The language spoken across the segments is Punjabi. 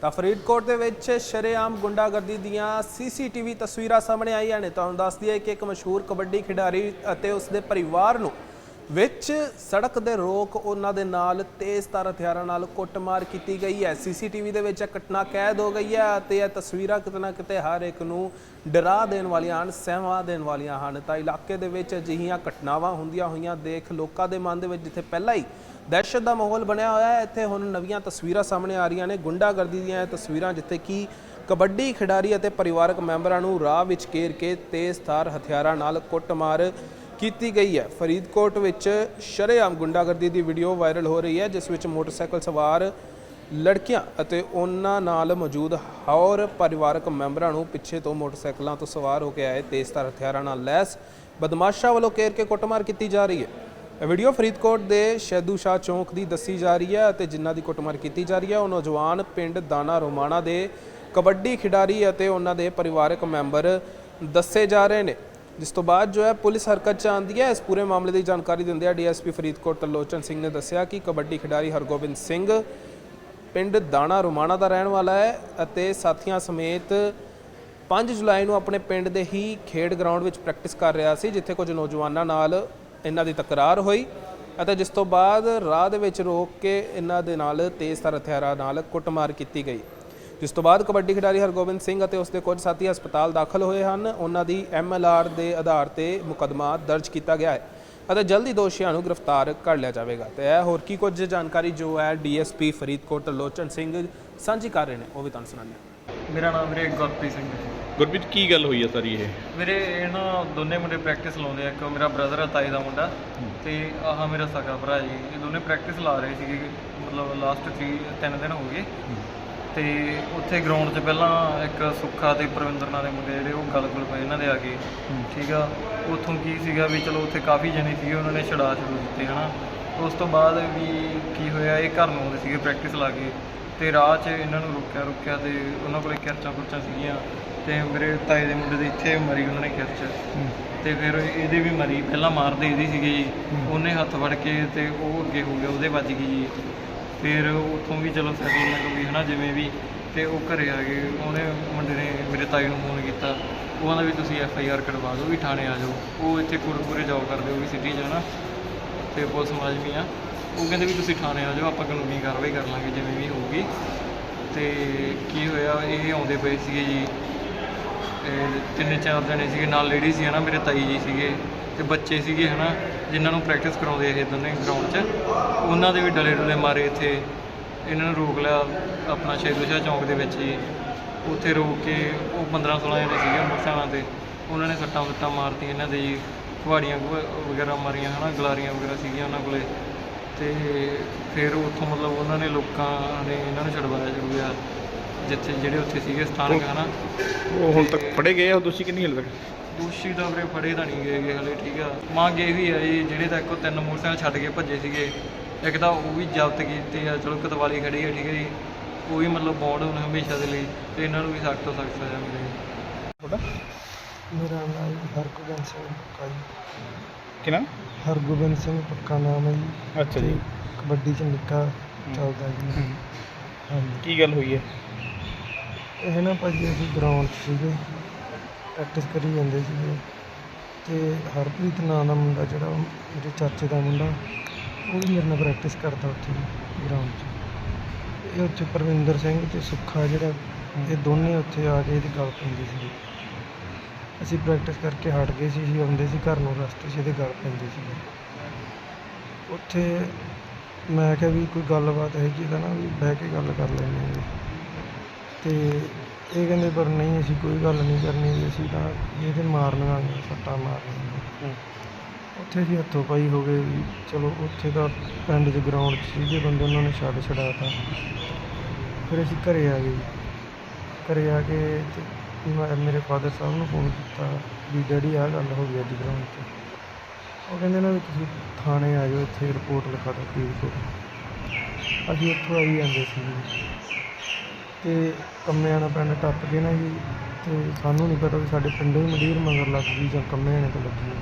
ਤਾਂ ਫਰੀਦਕੋਟ ਦੇ ਵਿੱਚ ਸ਼ਰੇਆਮ ਗੁੰਡਾਗਰਦੀ ਦੀਆਂ ਸੀਸੀਟੀਵੀ ਤਸਵੀਰਾਂ ਸਾਹਮਣੇ ਆਈਆਂ ਨੇ। ਤੁਹਾਨੂੰ ਦੱਸਦੀ ਹੈ ਕਿ ਇੱਕ ਮਸ਼ਹੂਰ ਕਬੱਡੀ ਖਿਡਾਰੀ ਅਤੇ ਉਸ ਦੇ ਪਰਿਵਾਰ ਨੂੰ ਵਿੱਚ ਸੜਕ ਦੇ ਰੋਕ ਉਹਨਾਂ ਦੇ ਨਾਲ ਤੇਜ਼ ਤਾਰ ਹਥਿਆਰਾਂ ਨਾਲ ਕੁੱਟਮਾਰ ਕੀਤੀ ਗਈ ਹੈ। ਸੀਸੀਟੀਵੀ ਦੇ ਵਿੱਚ ਇਹ ਘਟਨਾ ਕੈਦ ਹੋ ਗਈ ਹੈ ਅਤੇ ਇਹ ਤਸਵੀਰਾਂ ਕਿਤੇ ਨਾ ਕਿਤੇ ਹਰ ਇੱਕ ਨੂੰ ਡਰਾ ਦੇਣ ਵਾਲੀਆਂ ਹਨ, ਸਹਿਮਾ ਦੇਣ ਵਾਲੀਆਂ ਹਨ। ਤਾਂ ਇਲਾਕੇ ਦੇ ਵਿੱਚ ਅਜਿਹੀਆਂ ਘਟਨਾਵਾਂ ਹੁੰਦੀਆਂ ਹੋਈਆਂ ਦੇਖ ਲੋਕਾਂ ਦੇ ਮਨ ਦੇ ਵਿੱਚ ਜਿੱਥੇ ਪਹਿਲਾਂ ਹੀ ਦਹਿਸ਼ਤ ਦਾ ਮਾਹੌਲ ਬਣਿਆ ਹੋਇਆ ਹੈ, ਇੱਥੇ ਹੁਣ ਨਵੀਆਂ ਤਸਵੀਰਾਂ ਸਾਹਮਣੇ ਆ ਰਹੀਆਂ ਨੇ। ਗੁੰਡਾਗਰਦੀ ਦੀਆਂ ਇਹ ਤਸਵੀਰਾਂ ਜਿੱਥੇ ਕਿ ਕਬੱਡੀ ਖਿਡਾਰੀ ਅਤੇ ਪਰਿਵਾਰਕ ਮੈਂਬਰਾਂ ਨੂੰ ਰਾਹ ਵਿੱਚ ਘੇਰ ਕੇ ਤੇਜ਼ਧਾਰ ਹਥਿਆਰਾਂ ਨਾਲ ਕੁੱਟਮਾਰ ਕੀਤੀ ਗਈ ਹੈ। ਫਰੀਦਕੋਟ ਵਿੱਚ ਸ਼ਰੇਆਮ ਗੁੰਡਾਗਰਦੀ ਦੀ ਵੀਡੀਓ ਵਾਇਰਲ ਹੋ ਰਹੀ ਹੈ, ਜਿਸ ਵਿੱਚ ਮੋਟਰਸਾਈਕਲ ਸਵਾਰ ਲੜਕੀਆਂ ਅਤੇ ਉਹਨਾਂ ਨਾਲ ਮੌਜੂਦ ਹੋਰ ਪਰਿਵਾਰਕ ਮੈਂਬਰਾਂ ਨੂੰ ਪਿੱਛੇ ਤੋਂ ਮੋਟਰਸਾਈਕਲਾਂ ਤੋਂ ਸਵਾਰ ਹੋ ਕੇ ਆਏ ਤੇਜ਼ਧਾਰ ਹਥਿਆਰਾਂ ਨਾਲ ਲੈਸ, ਬਦਮਾਸ਼ਾਂ ਵੱਲੋਂ ਘੇਰ ਕੇ ਕੁੱਟਮਾਰ ਕੀਤੀ ਜਾ ਰਹੀ ਹੈ। ਇਹ ਵੀਡੀਓ ਫਰੀਦਕੋਟ ਦੇ ਸ਼ੈਦੂ ਸ਼ਾਹ ਚੌਂਕ ਦੀ ਦੱਸੀ ਜਾ ਰਹੀ ਹੈ ਅਤੇ ਜਿਨ੍ਹਾਂ ਦੀ ਕੁੱਟਮਾਰ ਕੀਤੀ ਜਾ ਰਹੀ ਹੈ, ਉਹ ਨੌਜਵਾਨ ਪਿੰਡ ਦਾਣਾ ਰੋਮਾਣਾ ਦੇ ਕਬੱਡੀ ਖਿਡਾਰੀ ਅਤੇ ਉਹਨਾਂ ਦੇ ਪਰਿਵਾਰਕ ਮੈਂਬਰ ਦੱਸੇ ਜਾ ਰਹੇ ਨੇ। ਜਿਸ ਤੋਂ ਬਾਅਦ ਜੋ ਹੈ ਪੁਲਿਸ ਹਰਕਤ ਚ ਆਂਦੀ ਹੈ, ਇਸ ਪੂਰੇ ਮਾਮਲੇ ਦੀ ਜਾਣਕਾਰੀ ਦਿੰਦਿਆਂ ਡੀਐਸਪੀ ਫਰੀਦਕੋਟ ਤਰਲੋਚਨ ਸਿੰਘ ਨੇ ਦੱਸਿਆ ਕਿ ਕਬੱਡੀ ਖਿਡਾਰੀ ਹਰਗੋਬਿੰਦ ਸਿੰਘ ਪਿੰਡ ਦਾਣਾ ਰੋਮਾਣਾ ਦਾ ਰਹਿਣ ਵਾਲਾ ਹੈ ਅਤੇ ਸਾਥੀਆਂ ਸਮੇਤ 5 ਜੁਲਾਈ ਨੂੰ ਆਪਣੇ ਪਿੰਡ ਦੇ ਹੀ ਖੇਡ ਗਰਾਊਂਡ ਵਿੱਚ ਪ੍ਰੈਕਟਿਸ ਕਰ ਰਿਹਾ ਸੀ, ਜਿੱਥੇ ਕੁਝ ਨੌਜਵਾਨਾਂ ਨਾਲ ਇਹਨਾਂ ਦੀ ਤਕਰਾਰ ਹੋਈ ਅਤੇ ਜਿਸ ਤੋਂ ਬਾਅਦ ਰਾਹ ਦੇ ਵਿੱਚ ਰੋਕ ਕੇ ਇਹਨਾਂ ਦੇ ਨਾਲ ਤੇਜ਼ਧਾਰ ਹਥਿਆਰਾਂ ਨਾਲ ਕੁੱਟਮਾਰ ਕੀਤੀ ਗਈ। ਜਿਸ ਤੋਂ ਬਾਅਦ ਕਬੱਡੀ ਖਿਡਾਰੀ ਹਰਗੋਬਿੰਦ ਸਿੰਘ ਅਤੇ ਉਸ ਦੇ ਕੁਝ ਸਾਥੀ ਹਸਪਤਾਲ ਦਾਖਲ ਹੋਏ ਹਨ। ਉਹਨਾਂ ਦੀ ਐਮਐਲਆਰ ਦੇ ਆਧਾਰ ਤੇ ਮੁਕੱਦਮਾ ਦਰਜ ਕੀਤਾ ਗਿਆ ਹੈ ਅਤੇ ਜਲਦੀ ਦੋਸ਼ੀਆਂ ਨੂੰ ਗ੍ਰਿਫਤਾਰ ਕਰ ਲਿਆ ਜਾਵੇਗਾ। ਤੇ ਇਹ ਹੋਰ ਕੀ ਕੁਝ ਜਾਣਕਾਰੀ ਜੋ ਹੈ ਡੀਐਸਪੀ ਫਰੀਦਕੋਟ ਲੋਚਨ ਸਿੰਘ ਸਾਂਝੀ ਕਰ ਰਹੇ ਨੇ ਉਹ ਵੀ ਤੁਹਾਨੂੰ ਸੁਣਾਉਂਦੇ ਹਾਂ। ਮੇਰਾ ਨਾਮ ਵੀਰੇ ਗੁਰਪ੍ਰੀਤ ਸਿੰਘ ਹੈ ਗੁਰਪ੍ਰੀਤ ਕੀ ਗੱਲ ਹੋਈ ਹੈ ਸਾਰੀ ਇਹ? ਵੀਰੇ ਇਹ ਨਾ ਦੋਨੇ ਮੁੰਡੇ ਪ੍ਰੈਕਟਿਸ ਲਾਉਂਦੇ ਆ। ਇੱਕ ਮੇਰਾ ਬ੍ਰਦਰ ਆ ਤਾਈ ਦਾ ਮੁੰਡਾ ਤੇ ਆਹ ਮੇਰਾ ਸਕਾ ਭਰਾ ਜੀ। ਇਹ ਦੋਨੇ ਪ੍ਰੈਕਟਿਸ ਲਾ ਰਹੇ ਸੀਗੇ ਮਤਲਬ ਲਾਸਟ 3 ਤਿੰਨ ਦਿਨ ਹੋ ਗਏ। ਤੇ ਉੱਥੇ ਗਰਾਊਂਡ 'ਚ ਪਹਿਲਾਂ ਇੱਕ ਸੁੱਖਾ ਤੇ ਪ੍ਰਵਿੰਦਰ ਨਾਂ ਦੇ ਮੁੰਡੇ ਜਿਹੜੇ ਉਹ ਗੱਲ ਗੁਲ ਪਏ ਇਹਨਾਂ ਦੇ ਆ ਕੇ। ਠੀਕ ਆ? ਉੱਥੋਂ ਕੀ ਸੀਗਾ ਵੀ ਚਲੋ ਉੱਥੇ ਕਾਫੀ ਜਣੇ ਸੀਗੇ ਉਹਨਾਂ ਨੇ ਛੜਾ ਛੜੂ ਦਿੱਤੇ ਹਨਾ? ਉਸ ਤੋਂ ਬਾਅਦ ਵੀ ਕੀ ਹੋਇਆ ਇਹ ਘਰ ਨੂੰ ਆਉਂਦੇ ਸੀਗੇ ਪ੍ਰੈਕਟਿਸ ਲਾ ਕੇ ਤੇ ਰਾਹ 'ਚ ਇਹਨਾਂ ਨੂੰ ਰੋਕਿਆ ਰੋਕਿਆ ਤੇ ਉਹਨਾਂ ਕੋਲੇ ਕਿਰਚਾਂ ਕੁਰਚਾਂ ਸੀਗੀਆਂ ਤੇ ਮੇਰੇ ਤਾਏ ਦੇ ਮੁੰਡੇ ਦੇ ਇੱਥੇ ਮਰੀ ਉਹਨਾਂ ਨੇ ਕਿਰਚ ਤੇ ਫਿਰ ਇਹਦੇ ਵੀ ਮਰੀ ਪਹਿਲਾਂ ਮਾਰਦੇ ਇਹਦੀ ਸੀਗੇ ਉਹਨੇ ਹੱਥ ਫੜ ਕੇ ਤੇ ਉਹ ਅੱਗੇ ਹੋ ਗਿਆ ਉਹਦੇ ਵੱਜ ਗਈ ਜੀ। ਫਿਰ ਉੱਥੋਂ ਵੀ ਚਲੋ ਸੈਟਲਮੈਂਟ ਹੋ ਗਈ ਹਨਾ, ਜਿਵੇਂ ਵੀ, ਤੇ ਉਹ ਘਰੇ ਆ ਗਏ। ਉਹਨੇ ਮੁੰਡੇ ਨੇ, ਮੇਰੇ ਤਾਈ ਨੂੰ ਫੋਨ ਕੀਤਾ। ਉਹ ਕਹਿੰਦਾ ਵੀ ਤੁਸੀਂ ਐਫ ਆਈ ਆਰ ਕਢਵਾ ਦਿਓ, ਵੀ ਥਾਣੇ ਆ ਜਾਓ। ਉਹ ਇੱਥੇ ਕੋਟਪੂਰੇ ਜੌਬ ਕਰਦੇ, ਉਹ ਵੀ ਸਿਟੀ 'ਚ ਹਨਾ, ਤੇ ਪੁਲਿਸ ਮੁਲਾਜ਼ਮੀ ਆ। ਉਹ ਕਹਿੰਦੇ ਵੀ ਤੁਸੀਂ ਥਾਣੇ ਆ ਜਾਓ, ਆਪਾਂ ਕਾਨੂੰਨੀ ਕਾਰਵਾਈ ਕਰ ਲਾਂਗੇ, ਜਿਵੇਂ ਵੀ ਹੋਊਗੀ। ਤੇ ਕੀ ਹੋਇਆ, ਇਹ ਆਉਂਦੇ ਪਏ ਸੀਗੇ ਜੀ। ਤੇ ਤਿੰਨ ਚਾਰ ਜਣੇ ਸੀਗੇ, ਨਾਲ ਲੇਡੀਜ਼ ਸੀ ਹਨਾ, ਮੇਰੇ ਤਾਈ ਜੀ ਸੀਗੇ ਤੇ ਬੱਚੇ ਸੀਗੇ ਹਨਾ, ਜਿਨ੍ਹਾਂ ਨੂੰ ਪ੍ਰੈਕਟਿਸ ਕਰਾਉਂਦੇ ਇਹ ਦੋਨੇ ਗਰਾਊਂਡ 'ਚ। ਉਹਨਾਂ ਦੇ ਵੀ ਡਲੇ ਡੁਲੇ ਮਾਰੇ ਇੱਥੇ। ਇਹਨਾਂ ਨੂੰ ਰੋਕ ਲਿਆ ਆਪਣਾ ਸ਼ਹੀਦੂ ਚੌਂਕ ਦੇ ਵਿੱਚ ਜੀ। ਉੱਥੇ ਰੋਕ ਕੇ ਉਹ 15 16 ਜਣੇ ਸੀਗੇ ਮੋਟਰਸਾਈਕਲਾਂ ਤੇ। ਉਹਨਾਂ ਨੇ ਸੱਟਾਂ ਸੁੱਟਾਂ ਮਾਰਤੀਆਂ ਇਹਨਾਂ ਦੇ ਜੀ। ਕੁਹਾੜੀਆਂ ਵਗੈਰਾ ਮਾਰੀਆਂ ਹਨਾ, ਗਲਾਰੀਆਂ ਵਗੈਰਾ ਸੀਗੀਆਂ ਉਹਨਾਂ ਕੋਲੇ। ਤੇ ਫਿਰ ਉੱਥੋਂ ਮਤਲਬ ਉਹਨਾਂ ਨੇ ਲੋਕਾਂ ਨੇ ਇਹਨਾਂ ਨੂੰ ਛਡਵਾਇਆ ਜਰੂਰ ਜਿੱਥੇ ਜਿਹੜੇ ਉੱਥੇ ਸੀਗੇ ਸਥਾਨਕ ਹਨਾ। ਉਹ ਹੁਣ ਤੱਕ ਫੜੇ ਗਏ ਆ ਦੋਸ਼ੀ ਕਿੰਨੀ ਹਲੇ ਤੱਕ? ਦੋਸ਼ੀ ਤਾਂ ਵੀਰੇ ਫੜੇ ਤਾਂ ਨਹੀਂ ਗਏ ਗੇ ਹਲੇ ਠੀਕ ਆ। ਮੰਗ ਇਹ ਵੀ ਆ ਜੀ ਜਿਹੜੇ ਤਾਂ ਇੱਕੋ ਤਿੰਨ ਮੋਟਰਸਾਈਕਲ ਛੱਡ ਕੇ ਭੱਜੇ ਸੀਗੇ ਇੱਕ ਤਾਂ ਉਹ ਵੀ ਜ਼ਬਤ ਕੀਤੇ ਆ ਚਲੋ ਕਤਵਾਲੀ ਖੜੀ ਆ ਠੀਕ ਹੈ ਜੀ। ਉਹ ਵੀ ਮਤਲਬ ਬੌਂਡ ਹੁਣ ਹਮੇਸ਼ਾ ਦੇ ਲਈ ਤੇ ਇਹਨਾਂ ਨੂੰ ਵੀ ਸਖਤ ਤੋਂ ਸਖਤ ਸਜ਼ਾ ਮਿਲੇ। ਤੁਹਾਡਾ? ਮੇਰਾ ਨਾਮ ਹਰਗੋਬਿੰਦ ਸਿੰਘ ਪੱਕਾ ਜੀ। ਕਿਨਾ ਹਰਗੋਬਿੰਦ ਸਿੰਘ ਪੱਕਾ ਨਾਮ ਹੈ ਜੀ। ਅੱਛਾ ਜੀ। ਕਬੱਡੀ ਚ ਨਿੱਕਾ ਚੱਲਦਾ ਜੀ। ਹਾਂਜੀ। ਕੀ ਗੱਲ ਹੋਈ ਹੈ? ਇਹ ਨਾ ਭਾਜੀ ਅਸੀਂ ਗਰਾਊਂਡ 'ਚ ਸੀਗੇ ਪ੍ਰੈਕਟਿਸ ਕਰੀ ਜਾਂਦੇ ਸੀਗੇ ਅਤੇ ਹਰਪ੍ਰੀਤ ਨਾਂ ਦਾ ਮੁੰਡਾ ਜਿਹੜਾ ਉਹ ਮੇਰੇ ਚਾਚੇ ਦਾ ਮੁੰਡਾ, ਉਹ ਵੀ ਮੇਰੇ ਨਾਲ ਪ੍ਰੈਕਟਿਸ ਕਰਦਾ ਉੱਥੇ ਗਰਾਊਂਡ 'ਚ। ਇਹ ਉੱਥੇ ਪਰਵਿੰਦਰ ਸਿੰਘ ਅਤੇ ਸੁੱਖਾ ਜਿਹੜਾ, ਇਹ ਦੋਨੇ ਉੱਥੇ ਆ ਕੇ ਇਹਦੀ ਗੱਲ ਪੈਂਦੀ ਸੀ ਅਸੀਂ ਪ੍ਰੈਕਟਿਸ ਕਰਕੇ ਹਟ ਗਏ ਸੀ ਜੀ ਆਉਂਦੇ ਸੀ ਘਰ ਨੂੰ ਰਸਤੇ 'ਚ, ਇਹਦੇ ਗੱਲ ਪੈਂਦੇ ਸੀ ਉੱਥੇ ਮੈਂ ਕਿਹਾ ਵੀ ਕੋਈ ਗੱਲਬਾਤ ਹੈਗੀ ਤਾਂ ਨਾ, ਵੀ ਬਹਿ ਕੇ ਗੱਲ ਕਰ ਲੈਂਦੇ ਹਾਂ ਜੀ ਤੇ ਇਹ ਕਹਿੰਦੇ ਪਰ ਨਹੀਂ ਅਸੀਂ ਕੋਈ ਗੱਲ ਨਹੀਂ ਕਰਨੀ ਵੀ ਅਸੀਂ ਤਾਂ ਇਹਦੇ ਮਾਰਨੀਆਂ ਨੇ ਸੱਟਾਂ ਮਾਰਨੀਆਂ ਉੱਥੇ ਜੀ ਹੱਥੋਂ ਪਾਈ ਹੋ ਗਏ ਵੀ ਚਲੋ ਉੱਥੇ ਤਾਂ ਪਿੰਡ 'ਚ ਗਰਾਊਂਡ 'ਚ ਸੀਗੇ ਬੰਦੇ ਉਹਨਾਂ ਨੇ ਛੱਡ ਛਡਾਤਾ। ਫਿਰ ਅਸੀਂ ਘਰੇ ਆ ਗਏ ਜੀ। ਘਰੇ ਆ ਕੇ ਤੇ ਮੈਂ ਮੇਰੇ ਫਾਦਰ ਸਾਹਿਬ ਨੂੰ ਫੋਨ ਕੀਤਾ ਵੀ ਡੈਡੀ ਆਹ ਗੱਲ ਹੋ ਗਈ ਅੱਜ ਗਰਾਊਂਡ 'ਚ। ਉਹ ਕਹਿੰਦੇ ਨਾ ਵੀ ਤੁਸੀਂ ਥਾਣੇ ਆ ਜਾਓ ਇੱਥੇ ਰਿਪੋਰਟ ਲਿਖਾ ਦਿਓ ਫਰੀਦਕੋਟ। ਅਸੀਂ ਇੱਥੋਂ ਆਈ ਜਾਂਦੇ ਸੀ ਜੀ ਤੇ ਕੰਮਿਆਂ ਨਾਲ ਪਿੰਡ ਟੱਪ ਕੇ ਨਾ ਜੀ ਤੇ ਸਾਨੂੰ ਨਹੀਂ ਪਤਾ ਵੀ ਸਾਡੇ ਪਿੰਡੋਂ ਹੀ ਮੰਡੀਰ ਮਗਰ ਲੱਗ ਗਈ ਜਾਂ ਕੰਮਿਆਂ ਨੇ ਤੋਂ ਲੱਗੀ ਹੈ।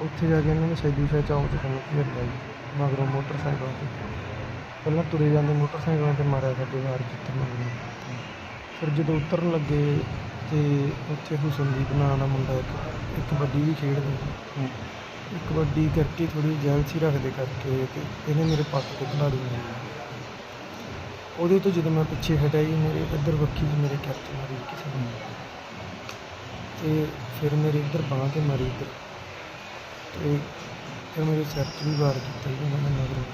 ਉੱਥੇ ਜਾ ਕੇ ਇਹਨਾਂ ਨੇ ਸੈਦੂ ਸ਼ਾਹ ਚੌਂਕ 'ਚ ਸਾਨੂੰ ਘੇਰ ਲਿਆ ਜੀ ਮਗਰੋਂ ਮੋਟਰਸਾਈਕਲ ਤੇ। ਪਹਿਲਾਂ ਤੁਰੇ ਜਾਂਦੇ ਮੋਟਰਸਾਈਕਲਾਂ ਤੇ ਮਾਰਿਆ ਸਾਡੇ ਵਾਰ ਜਿੱਤ ਮਗਰੋਂ ਫਿਰ ਜਦੋਂ ਉਤਰਨ ਲੱਗੇ ਤੇ ਉੱਥੇ ਹੁਸਨਦੀਪ ਨਾਂ ਦਾ ਮੁੰਡਾ ਇੱਕ ਇੱਕ ਕਬੱਡੀ ਵੀ ਖੇਡਦਾ ਸੀ। ਇੱਕ ਕਬੱਡੀ ਕਰਕੇ ਥੋੜੀ ਜੈਲਸੀ ਰੱਖਦੇ ਕਰਕੇ ਤੇ ਇਹਨੇ ਮੇਰੇ ਪੱਟ ਤੇ ਖਿਲਾੜੀ ਮਾਰੀ ਉਹਦੇ ਤੋਂ ਜਦੋਂ ਮੈਂ ਪਿੱਛੇ ਹਟਿਆ ਜੀ ਮੇਰੇ ਇੱਧਰ ਵੱਖੀ 'ਚ ਮੇਰੇ ਕੱਚ ਮਾਰੀ ਕਿਸੇ ਨੇ। ਤੇ ਫਿਰ ਮੇਰੇ ਇੱਧਰ ਬਾਂਹ ਤੇ ਮਾਰੀ ਇੱਧਰ। ਤੇ ਫਿਰ ਮੇਰੇ ਸਿਰ 'ਚ ਵੀ ਵਾਰ ਕੀਤਾ ਜੀ ਉਹਨਾਂ ਨੇ ਮਗਰੋਂ।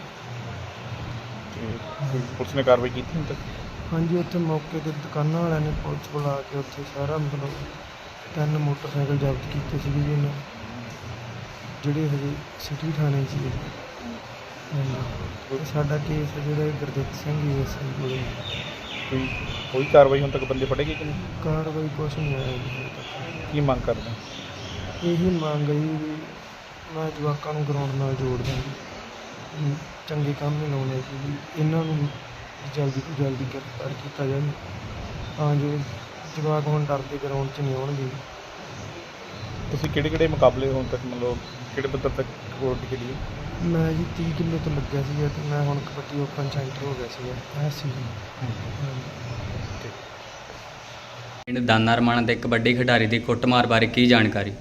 ਤੇ ਪੁਲਿਸ ਨੇ ਕਾਰਵਾਈ ਕੀਤੀ ਹੁਣ ਤੱਕ? ਹਾਂਜੀ ਉੱਥੇ ਮੌਕੇ ਤੇ ਦੁਕਾਨਾਂ ਵਾਲਿਆਂ ਨੇ ਪੁਲਿਸ ਬੁਲਾ ਕੇ ਉੱਥੇ ਸਾਰਾ ਮਤਲਬ ਤਿੰਨ ਮੋਟਰਸਾਈਕਲ ਜ਼ਬਤ ਕੀਤੇ ਸੀਗੇ ਜੀ ਉਹਨਾਂ। ਜਿਹੜੇ ਹਜੇ ਸਿਟੀ ਥਾਣੇ 'ਚ ਤੇ ਸਾਡਾ ਕੇਸ ਜਿਹੜਾ ਇਹ ਗੁਰਦਿੱਤ ਸਿੰਘ ਜੀ ਐਸਆਈ ਕੋਲੇ ਕੋਈ ਕੋਈ ਕਾਰਵਾਈ ਹੁਣ ਤੱਕ ਬੰਦੇ ਫੜੇ ਗਏ ਕਿ ਨਹੀਂ? ਕਾਰਵਾਈ ਕੁਛ ਨਹੀਂ ਆਇਆ ਜੀ ਹਜੇ ਤੱਕ। ਕੀ ਮੰਗ ਕਰਦੇ ਇਹੀ ਮੰਗ ਹੈ ਜੀ ਵੀ ਮੈਂ ਜਵਾਕਾਂ ਨੂੰ ਗਰਾਊਂਡ ਨਾਲ ਜੋੜਦਾ ਜੀ। ਵੀ ਚੰਗੇ ਕੰਮ ਨਹੀਂ ਲਾਉਣੇ ਸੀ ਇਹਨਾਂ ਨੂੰ ਜਲਦੀ ਤੋਂ ਜਲਦੀ ਗ੍ਰਿਫਤਾਰ ਕੀਤਾ ਜਾਵੇ। ਤਾਂ ਜੋ ਜਵਾਕ ਹੁਣ ਡਰਦੇ ਗਰਾਊਂਡ 'ਚ ਨਹੀਂ ਆਉਣਗੇ। ਤੁਸੀਂ ਕਿਹੜੇ ਕਿਹੜੇ ਮੁਕਾਬਲੇ ਹੁਣ ਤੱਕ ਮਤਲਬ ਕਿਹੜੇ ਪੱਧਰ ਤੱਕ ਕਬੱਡੀ ਖੇਡੀ ਹੈ? ਮੈਂ ਜੀ 30 ਕਿਲੋ ਤੋਂ ਲੱਗਿਆ ਸੀਗਾ ਤੇ ਮੈਂ ਹੁਣ ਕਬੱਡੀ ਓਪਨ ਸੈਂਟਰ ਹੋ ਗਿਆ ਸੀ ਜੀ। ਹਾਂਜੀ ਪਿੰਡ ਦਾਨਾ ਰਮਾਣਾ ਦੇ ਕਬੱਡੀ ਖਿਡਾਰੀ ਦੀ ਕੁੱਟਮਾਰ ਬਾਰੇ ਕੀ ਜਾਣਕਾਰੀ?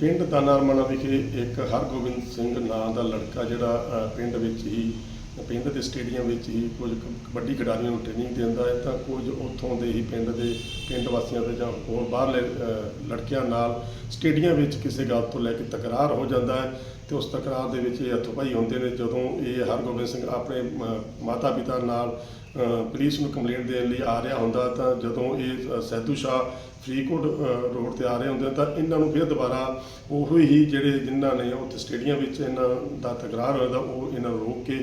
ਪਿੰਡ ਦਾਨਾਰਮਣਾ ਵਿਖੇ ਇੱਕ ਹਰਗੋਬਿੰਦ ਸਿੰਘ ਨਾਂ ਦਾ ਲੜਕਾ ਜਿਹੜਾ ਅ, ਪਿੰਡ ਵਿੱਚ ਹੀ ਪਿੰਡ ਦੇ ਸਟੇਡੀਅਮ ਵਿੱਚ ਹੀ ਕੁਝ ਕਬੱਡੀ ਖਿਡਾਰੀਆਂ ਨੂੰ ਟ੍ਰੇਨਿੰਗ ਦਿੰਦਾ ਹੈ ਤਾਂ ਕੁਝ ਉੱਥੋਂ ਦੇ ਹੀ ਪਿੰਡ ਦੇ ਪਿੰਡ ਵਾਸੀਆਂ ਦੇ ਜਾਂ ਹੋਰ ਬਾਹਰਲੇ ਲੜਕਿਆਂ ਨਾਲ ਸਟੇਡੀਅਮ ਵਿੱਚ ਕਿਸੇ ਗੱਲ ਤੋਂ ਲੈ ਕੇ ਤਕਰਾਰ ਹੋ ਜਾਂਦਾ ਹੈ ਤੇ ਉਸ ਤਕਰਾਰ ਦੇ ਵਿੱਚ ਇਹ ਹੱਥੋਂ-ਪਾਈ ਹੁੰਦੇ ਨੇ ਜਦੋਂ ਇਹ ਹਰਗੋਬਿੰਦ ਸਿੰਘ ਆਪਣੇ ਮਾਤਾ ਪਿਤਾ ਨਾਲ ਪੁਲਿਸ ਨੂੰ ਕੰਪਲੇਂਟ ਦੇਣ ਲਈ ਆ ਰਿਹਾ ਹੁੰਦਾ ਤਾਂ ਜਦੋਂ ਇਹ ਸੈਦੂ ਸ਼ਾਹ ਫਰੀਦਕੋਟ ਰੋਡ ਤੇ ਆ ਰਹੇ ਹੁੰਦੇ ਤਾਂ ਇਹਨਾਂ ਨੂੰ ਫਿਰ ਦੁਬਾਰਾ ਉਹੋ ਹੀ ਜਿਹੜੇ ਜਿਨ੍ਹਾਂ ਨੇ ਉੱਥੇ ਸਟੇਡੀਅਮ ਵਿੱਚ ਇਹਨਾਂ ਦਾ ਤਕਰਾਰ ਹੋਇਆ ਤਾਂ ਉਹ ਇਹਨਾਂ ਨੂੰ ਰੋਕ ਕੇ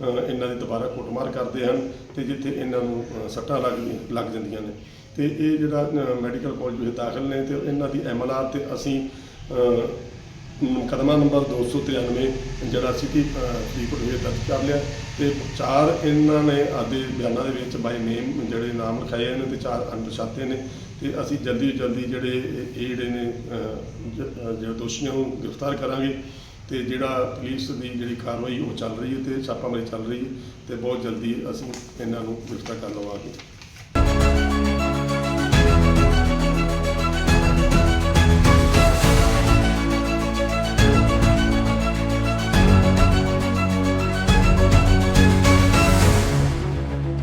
ਇਹਨਾਂ ਦੀ ਦੁਬਾਰਾ ਕੁੱਟਮਾਰ ਕਰਦੇ ਹਨ ਤੇ ਜਿੱਥੇ ਇਹਨਾਂ ਨੂੰ ਸੱਟਾਂ ਲੱਗ ਲੱਗ ਜਾਂਦੀਆਂ ਨੇ। ਤੇ ਇਹ ਜਿਹੜਾ ਮੈਡੀਕਲ ਕਾਲਜ ਵਿੱਚ ਦਾਖਲ ਨੇ ਤੇ ਇਹਨਾਂ ਦੀ ਐਮਐਲਆਰ ਤੇ ਅਸੀਂ ਅ, ਮੁਕੱਦਮਾ ਨੰਬਰ 293 ਜਿਹੜਾ ਸੀ ਕਿ ਫਰੀਦਕੋਟ ਵਿੱਚ ਦਰਜ ਕਰ ਲਿਆ ਤੇ ਚਾਰ ਇਹਨਾਂ ਨੇ ਆਦੇ ਬਿਆਨਾਂ ਦੇ ਵਿੱਚ ਬਾਈ ਨੇਮ ਜਿਹੜੇ ਨਾਮ ਲਿਖਾਏ ਨੇ ਤੇ ਚਾਰ ਅਣਪਛਾਤੇ ਨੇ ਤੇ ਅਸੀਂ ਜਲਦੀ ਤੋਂ ਜਲਦੀ ਜਿਹੜੇ ਇਹ ਜਿਹੜੇ ਨੇ ਜਿਹੜੇ ਦੋਸ਼ੀਆਂ ਨੂੰ ਗ੍ਰਿਫਤਾਰ ਕਰਾਂਗੇ। ਤੇ ਜਿਹੜਾ ਪੁਲਿਸ ਦੀ ਜਿਹੜੀ ਕਾਰਵਾਈ ਉਹ ਚੱਲ ਰਹੀ ਹੈ ਤੇ ਛਾਪਾਮਾਰੀ ਚੱਲ ਰਹੀ ਹੈ ਤੇ ਬਹੁਤ ਜਲਦੀ ਅਸੀਂ ਇਹਨਾਂ ਨੂੰ ਗ੍ਰਿਫਤਾਰ ਕਰ ਲਵਾਂਗੇ।